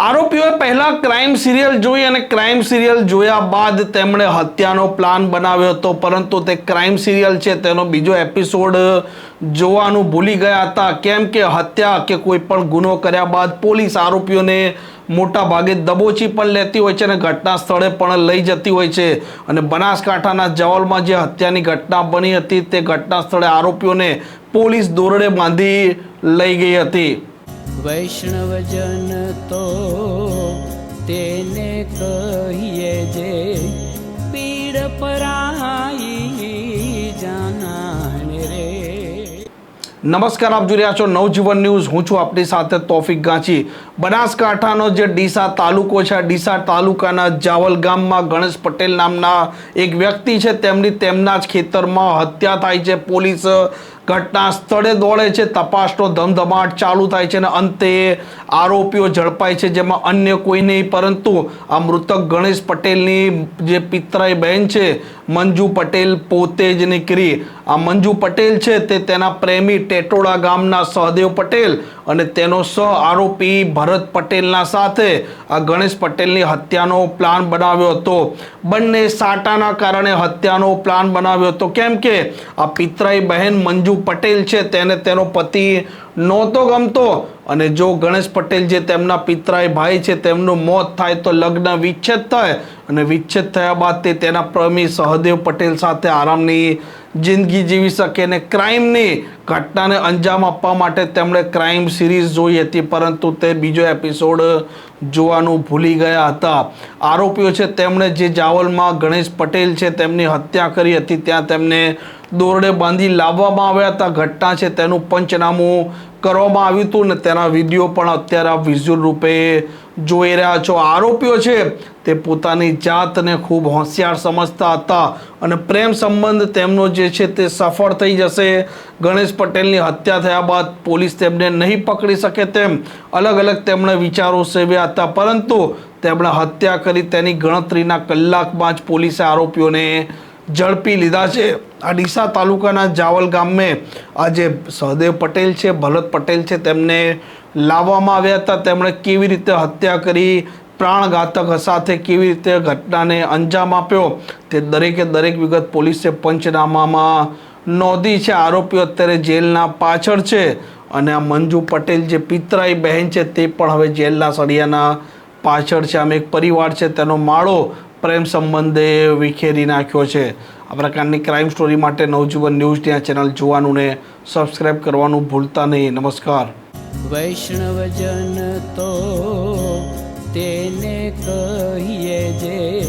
આરોપીઓએ પહેલા crime serial જોઈ અને ક્રાઇમ સિરિયલ જોયા બાદ તેમણે હત્યાનો પ્લાન બનાવ્યો હતો. પરંતુ તે ક્રાઇમ સિરિયલ છે, તેનો બીજો એપિસોડ જોવાનું ભૂલી ગયા હતા. કેમ કે હત્યા કે કોઈ પણ ગુનો કર્યા બાદ પોલીસ આરોપીઓને મોટા ભાગે દબોચી પણ લેતી હોય છે અને ઘટના સ્થળે પણ લઈ જતી હોય છે. અને બનાસકાંઠાના જવલમાં જે હત્યાની ઘટના બની હતી, તે ઘટના સ્થળે આરોપીઓને પોલીસ દોરડે બાંધી લઈ ગઈ હતી. વૈષ્ણવજન તો તેને કહીએ જે પીડ પરાઈ જાનાને રે. નમસ્કાર, આપ જોઈ રહ્યા છો નવજીવન ન્યૂઝ. હું છું આપની સાથે તોફિક ગાંચી. બનાસકાંઠાનો જે ડીસા તાલુકો છે ડીસા તાલુકાના જાવલ ગામમાં ગણેશ પટેલ નામના એક વ્યક્તિ છે. તેમની તેમના જ ખેતરમાં હત્યા થાય છે. પોલીસ ઘટના સ્થળે દોડે છે, તપાસનો ધમધમાટ ચાલુ થાય છે અને અંતે આરોપીઓ ઝડપાય છે, જેમાં અન્ય કોઈ નહીં. પરંતુ આ મૃતક ગણેશ પટેલની જે પિતરાઈ બહેન છે, મંજુ પટેલ પોતે જ નીકળી. આ મંજુ પટેલ છે તે તેના પ્રેમી ટેટોડા ગામના સહદેવ પટેલ અને તેનો સહ આરોપી ભરત પટેલના સાથે આ ગણેશ પટેલની હત્યાનો પ્લાન બનાવ્યો હતો. બંને સાટાના કારણે હત્યાનો પ્લાન બનાવ્યો હતો. કેમ કે આ પિતરાઈ બહેન મંજુ પટેલ છે તેને તેનો પતિ નહોતો ગમતો. અને જો ગણેશ પટેલ જે તેમના પિતરાય ભાઈ છે, તેમનું મોત થાય તો લગ્ન વિચ્છેદ થાય. અને વિચ્છેદ થયા બાદ તે તેના પ્રેમી સહદેવ પટેલ સાથે આરામની જિંદગી જીવી શકે અને ક્રાઇમની ઘટનાને અંજામ આપવા માટે તેમણે ક્રાઇમ સિરીઝ જોઈ હતી, પરંતુ તે બીજો એપિસોડ જોવાનું ભૂલી ગયા હતા. આરોપીઓ છે, તેમણે જે જાવલમાં ગણેશ પટેલ છે, તેમની હત્યા કરી હતી, ત્યાં તેમને દોરડે બાંધી લાવવામાં આવ્યા હતા. ઘટના છે, તેનું પંચનામું કરવામાં આવ્યું હતું ને તેના વીડિયો પણ અત્યારે આપ વિઝ્યુઅલ રૂપે જોઈ રહ્યા છો. આરોપીઓ છે તે પોતાની જાતને ખૂબ હોશિયાર સમજતા હતા અને પ્રેમ સંબંધ તેમનો જે છે તે સફળ થઈ જશે. ગણેશ પટેલની હત્યા થયા બાદ પોલીસ તેમને નહીં પકડી શકે તેમ અલગ અલગ તેમણે વિચારો સેવ્યા હતા. પરંતુ તેમણે હત્યા કરી તેની ગણતરીના કલાકમાં જ પોલીસે આરોપીઓને ઝડપી લીધા છે. આ ડીસા તાલુકાના જાવલ ગામે આ જે સહદેવ પટેલ છે, ભરત પટેલ છે, તેમને લાવવામાં આવ્યા હતા. તેમણે કેવી રીતે હત્યા કરી, પ્રાણઘાતક સાથે કેવી રીતે ઘટનાને અંજામ આપ્યો, તે દરેકે દરેક વિગત પોલીસે પંચનામામાં નોંધી છે. આરોપીઓ અત્યારે જેલના પાછળ છે અને આ મંજુ પટેલ જે પિતરાઈ બહેન છે, તે પણ હવે જેલના સળિયાના પાછળ છે. આમ એક પરિવાર છે, તેનો માળો પ્રેમ સંબંધે વિખેરી નાખ્યો છે. આ પ્રકારની ક્રાઇમ સ્ટોરી માટે નવજીવન ન્યૂઝ ત્યાં ચેનલ જોવાનું ને સબસ્ક્રાઇબ કરવાનું ભૂલતા નહીં. નમસ્કાર. વૈષ્ણવજન તો તેને કહીએ જે